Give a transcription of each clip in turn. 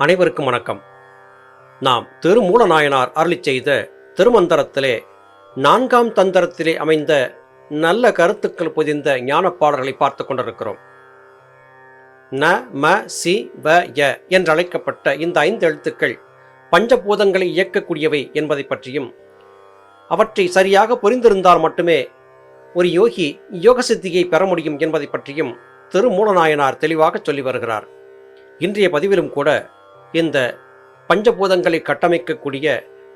அனைவருக்கும் வணக்கம். நாம் திருமூலநாயனார் அருளி செய்த திருமந்திரத்திலே நான்காம் தந்திரத்திலே அமைந்த நல்ல கருத்துக்கள் புதிந்த ஞான பாடல்களை பார்த்து கொண்டிருக்கிறோம். ந ம சி வ ய என்றழைக்கப்பட்ட இந்த ஐந்து எழுத்துக்கள் பஞ்சபூதங்களை இயக்கக்கூடியவை என்பதை பற்றியும் அவற்றை சரியாக புரிந்திருந்தால் மட்டுமே ஒரு யோகி யோக சித்தியை பெற முடியும் என்பதை பற்றியும் திருமூலநாயனார் தெளிவாக சொல்லி வருகிறார். இன்றைய பதிவிலும் கூட இந்த பஞ்சபூதங்களை கட்டமைக்கக்கூடிய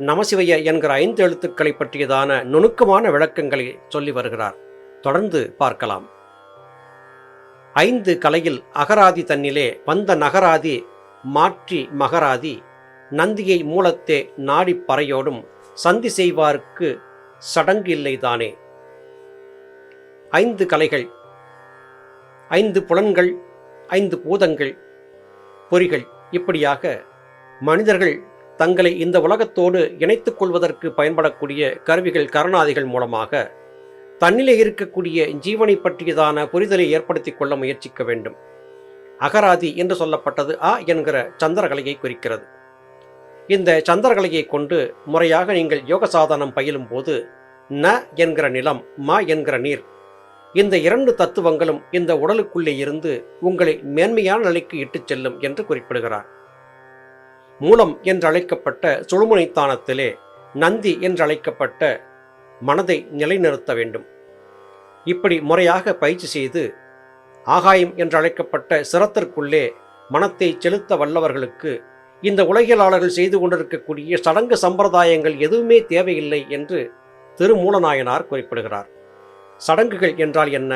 நமசிவைய என்கிற ஐந்து எழுத்துக்களை பற்றியதான நுணுக்கமான விளக்கங்களை சொல்லி வருகிறார். தொடர்ந்து பார்க்கலாம். ஐந்து கலையில் அகராதி தன்னிலே வந்த நகராதி மாற்றி மகராதி நந்தியை மூலத்தே நாடி பறையோடும் சந்தி செய்வார்க்கு சடங்கு இல்லைதானே. ஐந்து கலைகள் ஐந்து புலன்கள் ஐந்து பூதங்கள் பொறிகள் இப்படியாக மனிதர்கள் தங்களை இந்த உலகத்தோடு இணைத்துக் கொள்வதற்கு பயன்படக்கூடிய கருவிகள் கரணாதிகள் மூலமாக தன்னிலே இருக்கக்கூடிய ஜீவனை பற்றியதான புரிதலை ஏற்படுத்தி கொள்ள முயற்சிக்க வேண்டும். அகராதி என்று சொல்லப்பட்டது அ என்கிற சந்திரகலையை குறிக்கிறது. இந்த சந்திரகலையை கொண்டு முறையாக நீங்கள் யோக சாதனம் பயிலும் போது ந என்கிற நிலம் மா என்கிற நீர் இந்த இரண்டு தத்துவங்களும் இந்த உடலுக்குள்ளே இருந்து உங்களை மேன்மையான நிலைக்கு இட்டுச் செல்லும் என்று குறிப்பிடுகிறார். மூலம் என்று அழைக்கப்பட்ட சுழுமுனைத்தானத்திலே நந்தி என்று அழைக்கப்பட்ட மனதை நிலைநிறுத்த வேண்டும். இப்படி முறையாக பயிற்சி செய்து ஆகாயம் என்றழைக்கப்பட்ட சிரத்திற்குள்ளே மனத்தை செலுத்த வல்லவர்களுக்கு இந்த உலகியலாளர்கள் செய்து கொண்டிருக்கக்கூடிய சடங்கு சம்பிரதாயங்கள் எதுவுமே தேவையில்லை என்று திருமூலநாயனார் குறிப்பிடுகிறார். சடங்குகள் என்றால் என்ன?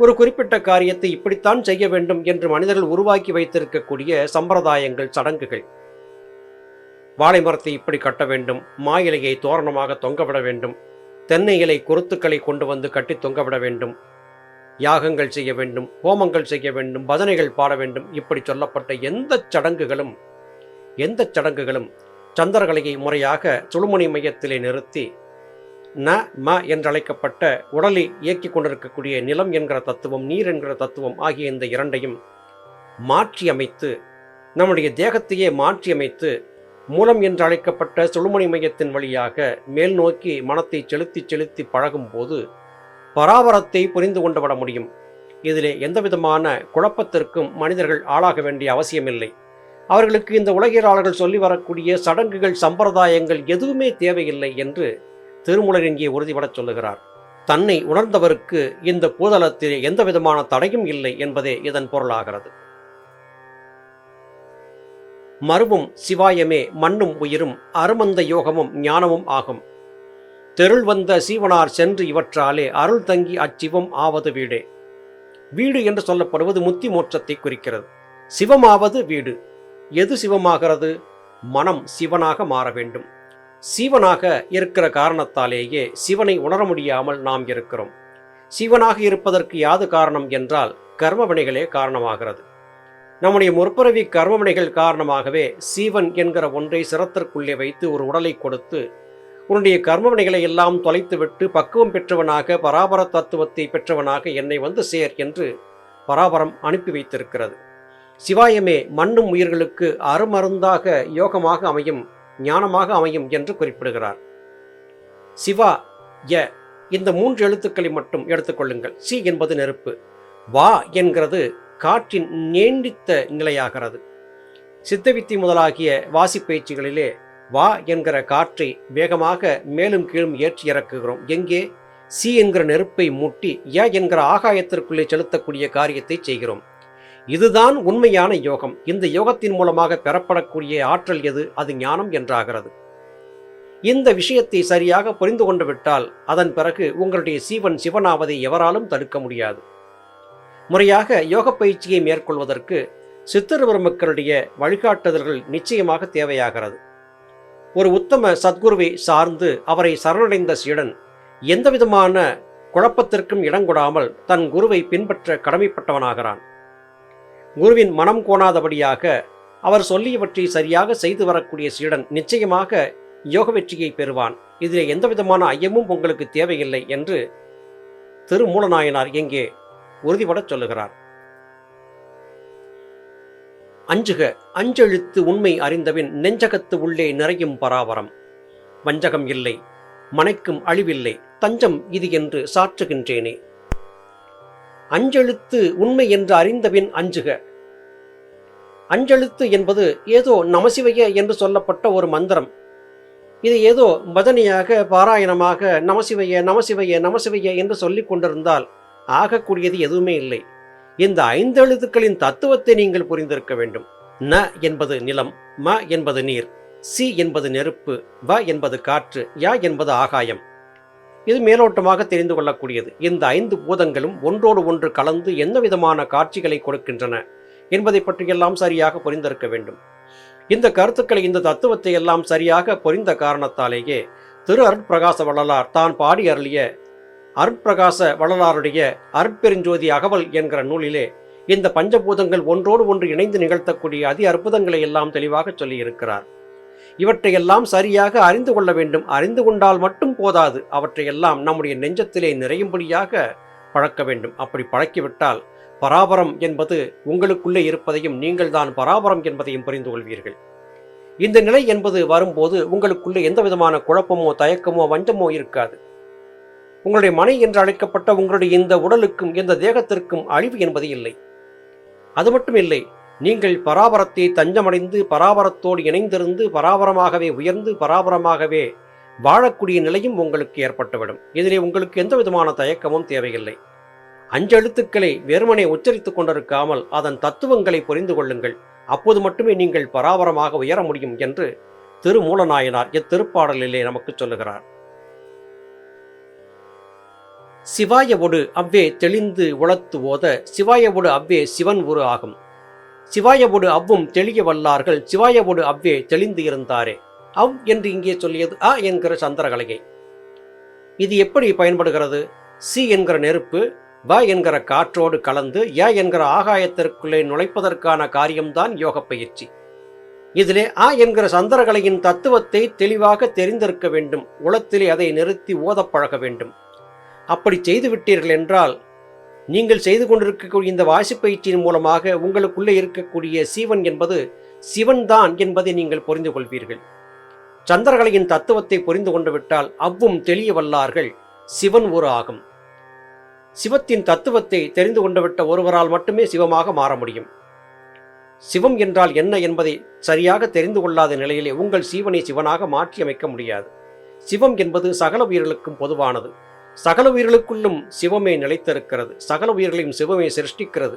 ஒரு குறிப்பிட்ட காரியத்தை இப்படித்தான் செய்ய வேண்டும் என்று மனிதர்கள் உருவாக்கி வைத்திருக்கக்கூடிய சம்பிரதாயங்கள் சடங்குகள். வாழை மரத்தை இப்படி கட்ட வேண்டும் மா இலையை தோரணமாக தொங்கவிட வேண்டும் தென்னை இலை குருத்துக்களை கொண்டு வந்து கட்டி தொங்கவிட வேண்டும் யாகங்கள் செய்ய வேண்டும் ஹோமங்கள் செய்ய வேண்டும் பஜனைகள் பாட வேண்டும் இப்படி சொல்லப்பட்ட எந்த சடங்குகளும் எந்த சடங்குகளும் சந்திரகலையை முறையாக சுழுமணி மையத்திலே நிறுத்தி ந ம என்றழைக்கப்பட்ட உடலை இயக்கிக் கொண்டிருக்கக்கூடிய நிலம் என்கிற தத்துவம் நீர் என்கிற தத்துவம் ஆகிய இந்த இரண்டையும் மாற்றி அமைத்து நம்முடைய தேகத்தையே மாற்றி அமைத்து மூலம் என்று அழைக்கப்பட்ட சுழுமணி மையத்தின் வழியாக மேல் நோக்கி மனத்தை செலுத்தி செலுத்தி பழகும் போது பராபரத்தை புரிந்து கொண்டு விட முடியும். இதிலே எந்தவிதமான குழப்பத்திற்கும் மனிதர்கள் ஆளாக வேண்டிய அவசியமில்லை. அவர்களுக்கு இந்த உலகியலாளர்கள் சொல்லி வரக்கூடிய சடங்குகள் சம்பிரதாயங்கள் எதுவுமே தேவையில்லை என்று திருமுலரங்கியை உறுதிபடச் சொல்லுகிறார். தன்னை உணர்ந்தவருக்கு இந்த பூதளத்தில் எந்த விதமான தடையும் இல்லை என்பதே இதன் பொருளாகிறது. மருவும் சிவாயமே மண்ணும் உயிரும் அருமந்த யோகமும் ஞானமும் ஆகும். தெருள் வந்த சீவனார் சென்று இவற்றாலே அருள் தங்கி அச்சிவம் ஆவது வீடே. வீடு என்று சொல்லப்படுவது முத்தி மோட்சத்தை குறிக்கிறது. சிவமாவது வீடு. எது சிவமாகிறது? மனம் சிவனாக மாற வேண்டும். சீவனாக இருக்கிற காரணத்தாலேயே சிவனை உணர முடியாமல் நாம் இருக்கிறோம். சிவனாக இருப்பதற்கு யாது காரணம் என்றால் கர்மவினைகளே காரணமாகிறது. நம்முடைய முற்பிறவி கர்மவினைகள் காரணமாகவே சீவன் என்கிற ஒன்றை சிரத்திற்குள்ளே வைத்து ஒரு உடலை கொடுத்து உன்னுடைய கர்மவினைகளை எல்லாம் தொலைத்துவிட்டு பக்குவம் பெற்றவனாக பராபர தத்துவத்தை பெற்றவனாக என்னை வந்து சேர் என்று பராபரம் அனுப்பி வைத்திருக்கிறது. சிவாயமே மண்ணும் உயிர்களுக்கு அருமருந்தாக யோகமாக அமையும் ஞானமாக அமையும் என்று குறிப்பிடுகிறார். சிவா ய இந்த மூன்று எழுத்துக்களை மட்டும் எடுத்துக்கொள்ளுங்கள் சி என்பது நெருப்பு. வா என்கிறது காற்றின் நீண்டித்த நிலையாகிறது. சித்தவித்தி முதலாகிய வாசிப்பயிற்சிகளிலே வா என்கிற காற்றை வேகமாக மேலும் கீழும் ஏற்றி இறக்குகிறோம். எங்கே? சி என்கிற நெருப்பை மூட்டி ய என்கிற ஆகாயத்திற்குள்ளே செலுத்தக்கூடிய காரியத்தை செய்கிறோம். இதுதான் உண்மையான யோகம். இந்த யோகத்தின் மூலமாக பெறப்படக்கூடிய ஆற்றல் எது? அது ஞானம் என்றாகிறது. இந்த விஷயத்தை சரியாக புரிந்து கொண்டு விட்டால் அதன் பிறகு உங்களுடைய சீவன் சிவனாவதை எவராலும் தடுக்க முடியாது. முறையாக யோக பயிற்சியை மேற்கொள்வதற்கு சித்தர் பெருமக்களுடைய வழிகாட்டுதல்கள் நிச்சயமாக தேவையாகிறது. ஒரு உத்தம சத்குருவை சார்ந்து அவரை சரணடைந்த சீடன் எந்தவிதமான குழப்பத்திற்கும் இடங்கொடாமல் தன் குருவை பின்பற்ற கடமைப்பட்டவனாகிறான். குருவின் மனம் கோணாதபடியாக அவர் சொல்லியவற்றை சரியாக செய்து வரக்கூடிய சீடன் நிச்சயமாக யோக வெற்றியை பெறுவான். இதில் எந்தவிதமான ஐயமும் உங்களுக்கு தேவையில்லை என்று திருமூலநாயனார் இங்கே உறுதிபடச் சொல்லுகிறார். அஞ்சுக அஞ்செழுத்து உண்மை அறிந்தவின் நெஞ்சகத்து உள்ளே நிறையும் பராபரம். வஞ்சகம் இல்லை மனைக்கும் அழிவில்லை தஞ்சம் இது என்று சாற்றுகின்றேனே. அஞ்செழுத்து உண்மை என்று அறிந்தபின் அஞ்சுக. அஞ்செழுத்து என்பது ஏதோ நமசிவைய என்று சொல்லப்பட்ட ஒரு மந்திரம். இது ஏதோ பஜனையாக பாராயணமாக நமசிவைய நமசிவைய நமசிவைய என்று சொல்லிக் கொண்டிருந்தால் ஆகக்கூடியது எதுவுமே இல்லை. இந்த ஐந்து எழுத்துக்களின் தத்துவத்தை நீங்கள் புரிந்திருக்க வேண்டும். ந என்பது நிலம் ம என்பது நீர் சி என்பது நெருப்பு வ என்பது காற்று யா என்பது ஆகாயம். இது மேலோட்டமாக தெரிந்து கொள்ளக்கூடியது. இந்த ஐந்து பூதங்களும் ஒன்றோடு ஒன்று கலந்து என்ன விதமான காட்சிகளை கொடுக்கின்றன என்பதை பற்றியெல்லாம் சரியாக புரிந்திருக்க வேண்டும். இந்த கருத்துக்களை இந்த தத்துவத்தை எல்லாம் சரியாக புரிந்த காரணத்தாலேயே திரு அருட்பிரகாச வள்ளலார் தான் பாடி அருளிய அருட்பிரகாச வள்ளலாருடைய அருட்பெருஞ்சோதி அகவல் என்கிற நூலிலே இந்த பஞ்சபூதங்கள் ஒன்றோடு ஒன்று இணைந்து நிகழ்த்தக்கூடிய அதி அற்புதங்களை எல்லாம் தெளிவாக சொல்லியிருக்கிறார். இவற்றையெல்லாம் சரியாக அறிந்து கொள்ள வேண்டும். அறிந்து கொண்டால் மட்டும் போதாது. அவற்றையெல்லாம் நம்முடைய நெஞ்சத்திலே நிறையும்படியாக பழக்க வேண்டும். அப்படி பழக்கிவிட்டால் பராபரம் என்பது உங்களுக்குள்ளே இருப்பதையும் நீங்கள் தான் பராபரம் என்பதையும் புரிந்து கொள்வீர்கள். இந்த நிலை என்பது வரும்போது உங்களுக்குள்ளே எந்த விதமான குழப்பமோ தயக்கமோ வஞ்சமோ இருக்காது. உங்களுடைய மனை என்று அழைக்கப்பட்ட உங்களுடைய இந்த உடலுக்கும் இந்த தேகத்திற்கும் அழிவு என்பது இல்லை. அது மட்டும் இல்லை. நீங்கள் பராபரத்தை தஞ்சமடைந்து பராபரத்தோடு இணைந்திருந்து பராபரமாகவே உயர்ந்து பராபரமாகவே வாழக்கூடிய நிலையும் உங்களுக்கு ஏற்பட்டுவிடும். இதிலே உங்களுக்கு எந்த விதமான தயக்கமும் தேவையில்லை. அஞ்செழுத்துக்களை வெறுமனே உச்சரித்துக் கொண்டிருக்காமல் அதன் தத்துவங்களை புரிந்து கொள்ளுங்கள். அப்போது மட்டுமே நீங்கள் பராபரமாக உயர முடியும் என்று திருமூலநாயனார் இத்திருப்பாடலிலே நமக்கு சொல்லுகிறார். சிவாயவொடு அவ்வே தெளிந்து உளத்து ஓத சிவாயவொடு அவ்வே சிவன் உரு ஆகும். சிவாயவோடு அவ்வும் தெளிய வல்லார்கள். சிவாயவோடு அவ்வே தெளிந்து இருந்தாரே. அவ் என்று இங்கே சொல்லியது அ என்கிற சந்திரகலையை. இது எப்படி பயன்படுகிறது? சி என்கிற நெருப்பு வ என்கிற காற்றோடு கலந்து ய என்கிற ஆகாயத்திற்குள்ளே நுழைப்பதற்கான காரியம்தான் யோக பயிற்சி இதிலே ஆ என்கிற சந்திரகலையின் தத்துவத்தை தெளிவாக தெரிந்திருக்க வேண்டும். உளத்திலே அதை நிறுத்தி ஓதப் பழக வேண்டும். அப்படி செய்துவிட்டீர்கள் என்றால் நீங்கள் செய்து கொண்டிருக்கக்கூடிய இந்த வாசிப்பயிற்சியின் மூலமாக உங்களுக்குள்ளே இருக்கக்கூடிய சீவன் என்பது சிவன்தான் என்பதை நீங்கள் புரிந்து கொள்வீர்கள். சந்திரகலையின் தத்துவத்தை புரிந்து கொண்டுவிட்டால் அவ்வும் தெளிய வல்லார்கள். சிவன் ஒரு ஆகும். சிவத்தின் தத்துவத்தை தெரிந்து கொண்டுவிட்ட ஒருவரால் மட்டுமே சிவமாக மாற முடியும். சிவம் என்றால் என்ன என்பதை சரியாக தெரிந்து கொள்ளாத நிலையிலே உங்கள் சீவனை சிவனாக மாற்றி அமைக்க முடியாது. சிவம் என்பது சகல உயிர்களுக்கும் பொதுவானது. சகல உயிர்களுக்குள்ளும் சிவமே நிலைத்திருக்கிறது. சகல உயிர்களையும் சிவமே சிருஷ்டிக்கிறது.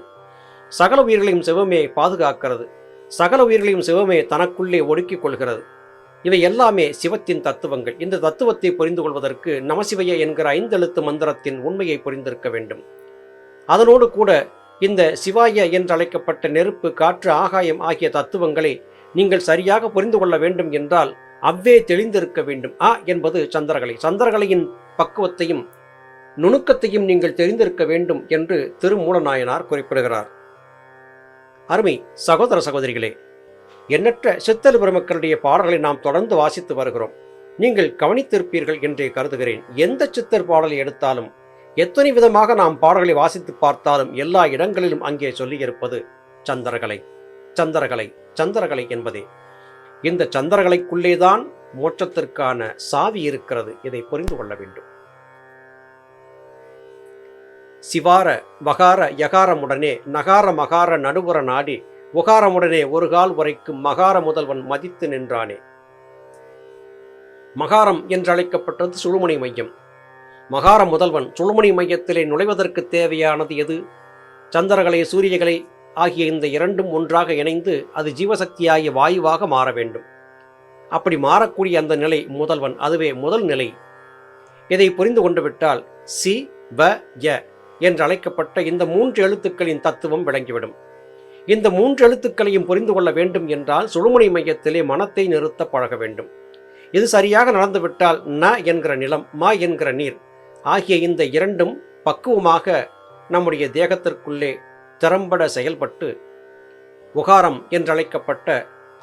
சகல உயிர்களையும் சிவமே பாதுகாக்கிறது. சகல உயிர்களையும் சிவமே தனக்குள்ளே ஒடுக்கிக் கொள்கிறது. இவை எல்லாமே சிவத்தின் தத்துவங்கள். இந்த தத்துவத்தை புரிந்து கொள்வதற்கு நமசிவைய என்கிற ஐந்தெழுத்து மந்திரத்தின் உண்மையை புரிந்திருக்க வேண்டும். அதனோடு கூட இந்த சிவாய என்றழைக்கப்பட்ட நெருப்பு காற்று ஆகாயம் ஆகிய தத்துவங்களை நீங்கள் சரியாக புரிந்து கொள்ள வேண்டும் என்றால் அவ்வே தெளிந்திருக்க வேண்டும். ஆ என்பது சந்திரகலை. சந்திரகலையின் பக்குவத்தையும் நுணுக்கத்தையும் நீங்கள் தெரிந்திருக்க வேண்டும் என்று திருமூலநாயனார் குறிப்பிடுகிறார். அருமை சகோதர சகோதரிகளே எண்ணற்ற சித்தல் பெருமக்களுடைய பாடல்களை நாம் தொடர்ந்து வாசித்து வருகிறோம். நீங்கள் கவனித்திருப்பீர்கள் என்றே கருதுகிறேன். எந்த சித்தர் பாடலை எடுத்தாலும் எத்தனை விதமாக நாம் பாடல்களை வாசித்து பார்த்தாலும் எல்லா இடங்களிலும் அங்கே சொல்லியிருப்பது சந்திரகலை சந்திரகலை சந்திரகலை என்பதே. இந்த சந்திரகலைக்குள்ளேதான் மோட்சத்திற்கான சாவி இருக்கிறது. இதை புரிந்து கொள்ள வேண்டும். சிவார வகார யகாரமுடனே நகார மகார நடுவுற நாடி உகாரமுடனே ஒரு கால் உரைக்கும் மகார முதல்வன் மதித்து நின்றானே. மகாரம் என்றழைக்கப்பட்டது சுழுமணி மையம். மகார முதல்வன் சுழுமணி மையத்திலே நுழைவதற்கு தேவையானது எது? சந்திரகலை சூரியகலை ஆகிய இந்த இரண்டும் ஒன்றாக இணைந்து அது ஜீவசக்தியாகிய வாயுவாக மாற வேண்டும். அப்படி மாறக்கூடிய அந்த நிலை முதல்வன் அதுவே முதல் நிலை. இதை புரிந்து கொண்டு விட்டால் சி வ ய என்று அழைக்கப்பட்ட இந்த மூன்று எழுத்துக்களின் தத்துவம் விளங்கிவிடும். இந்த மூன்று எழுத்துக்களையும் புரிந்து கொள்ள வேண்டும் என்றால் சுழுமுனை மையத்திலே மனத்தை நிறுத்த பழக வேண்டும். இது சரியாக நடந்துவிட்டால் ந என்கிற நிலம் மா என்கிற நீர் ஆகிய இந்த இரண்டும் பக்குவமாக நம்முடைய தேகத்திற்குள்ளே திறம்பட செயல்பட்டு உகாரம் என்றழைக்கப்பட்ட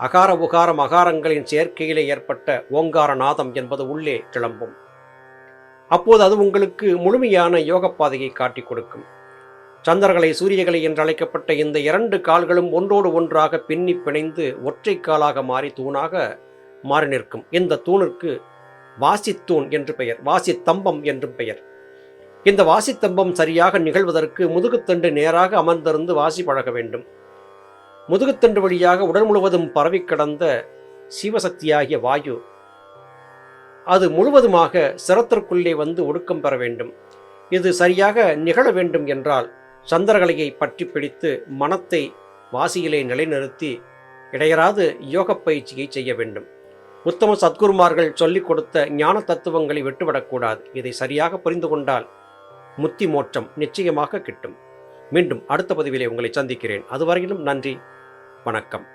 அகார உகாரம் அகாரங்களின் சேர்க்கையிலே ஏற்பட்ட ஓங்கார நாதம் என்பது உள்ளே கிளம்பும். அப்போது அது உங்களுக்கு முழுமையான யோக பாதையை காட்டிக் கொடுக்கும். சந்திரகலை சூரியகலை என்று அழைக்கப்பட்ட இந்த இரண்டு கால்களும் ஒன்றோடு ஒன்றாக பின்னி பிணைந்து ஒற்றை காலாக மாறி தூணாக மாறி நிற்கும். இந்த தூணிற்கு வாசித்தூண் என்று பெயர் வாசித்தம்பம் என்றும் பெயர். இந்த வாசித்தம்பம் சரியாக நிகழ்வதற்கு முதுகுத்தண்டு நேராக அமர்ந்திருந்து வாசி பழக வேண்டும். முதுகுத்தண்டு வழியாக உடல் முழுவதும் பரவி கிடந்த சிவசக்தியாகிய வாயு அது முழுவதுமாக சிரத்திற்குள்ளே வந்து ஒடுக்கம் பெற வேண்டும். இது சரியாக நிகழ வேண்டும் என்றால் சந்திரகலையை பற்றி பிடித்து மனத்தை வாசியிலே நிலைநிறுத்தி இடையராது யோக பயிற்சியை செய்ய வேண்டும். உத்தம சத்குருமார்கள் சொல்லிக் கொடுத்த ஞான தத்துவங்களை விட்டுவிடக்கூடாது இதை சரியாக புரிந்து கொண்டால் முத்தி மோட்சம் நிச்சயமாக கிட்டும். மீண்டும் அடுத்த பதிவிலே உங்களை சந்திக்கிறேன். அதுவரையிலும் நன்றி. வணக்கம்.